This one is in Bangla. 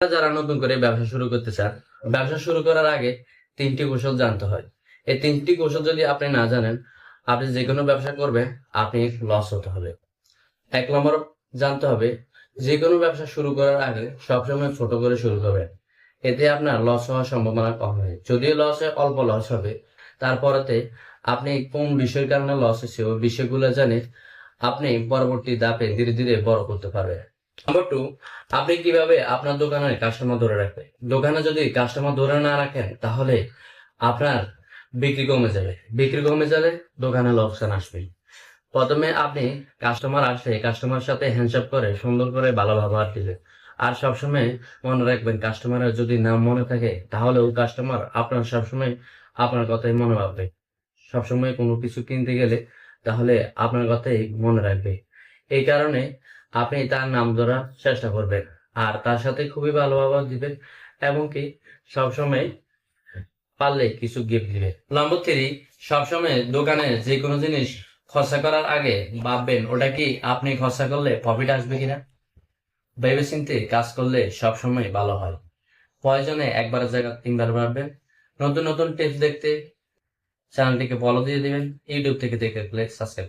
যারা নতুন করে ব্যবসা শুরু করতে চান, ব্যবসা শুরু করার আগে তিনটি কৌশল জানতে হয়। এই তিনটি কৌশল যদি আপনি না জানেন, আপনি যে কোনো ব্যবসা করবেন, আপনি লস হতে হবে। এক নম্বর জানতে হবে, যে কোনো ব্যবসা শুরু করার আগে সবসময় ছোট করে শুরু করবেন। এতে আপনার লস হওয়ার সম্ভাবনা কম হয়। যদিও লস অল্প লস হবে তারপরেতে আপনি কোন বিষয়ের কারণে লস হয়েছে ওই বিষয়গুলো জানে আপনি পরবর্তী ধাপে ধীরে ধীরে বড় করতে পারবেন। নাম্বার টু আপনি কীভাবে আপনার দোকানে কাস্টমার ধরে রাখবেন? দোকানে যদি কাস্টমার ধরে না রাখেন, তাহলে আপনার বিক্রি কমে যাবে। বিক্রি কমে যাবে দোকানে লোকসান আসবে প্রথমে আপনি কাস্টমার আসে কাস্টমার সাথে হ্যান্ডশেক করে, সুন্দর করে ভালো ব্যবহার দিবেন আর সবসময় মনে রাখবেন কাস্টমারের যদি নাম মনে থাকে, তাহলে ওই কাস্টমার আপনার সবসময় আপনার কথাই মনে রাখবে সবসময় কোনো কিছু কিনতে গেলে তাহলে আপনার কথাই মনে রাখবে। এই কারণে আপনি তার নাম ধরার চেষ্টা করবেন আর তার সাথে খুবই ভালো ব্যবহার দিবেন এবং কি সবসময় পারলে কিছু গিফট দিবে নম্বর থ্রি সবসময় দোকানে যে কোনো জিনিস খরচা করার আগে ভাববেন, ওটা কি আপনি খরচা করলে প্রফিট আসবে কিনা? ভেবে চিন্তে কাজ করলে সবসময় ভালো হয়। প্রয়োজনে একবার জায়গা তিনবার ভাববেন। নতুন নতুন টিপস দেখতে চ্যানেলটিকে ফলো দিয়ে দিবেন। ইউটিউব থেকে দেখে সাবস্ক্রাইব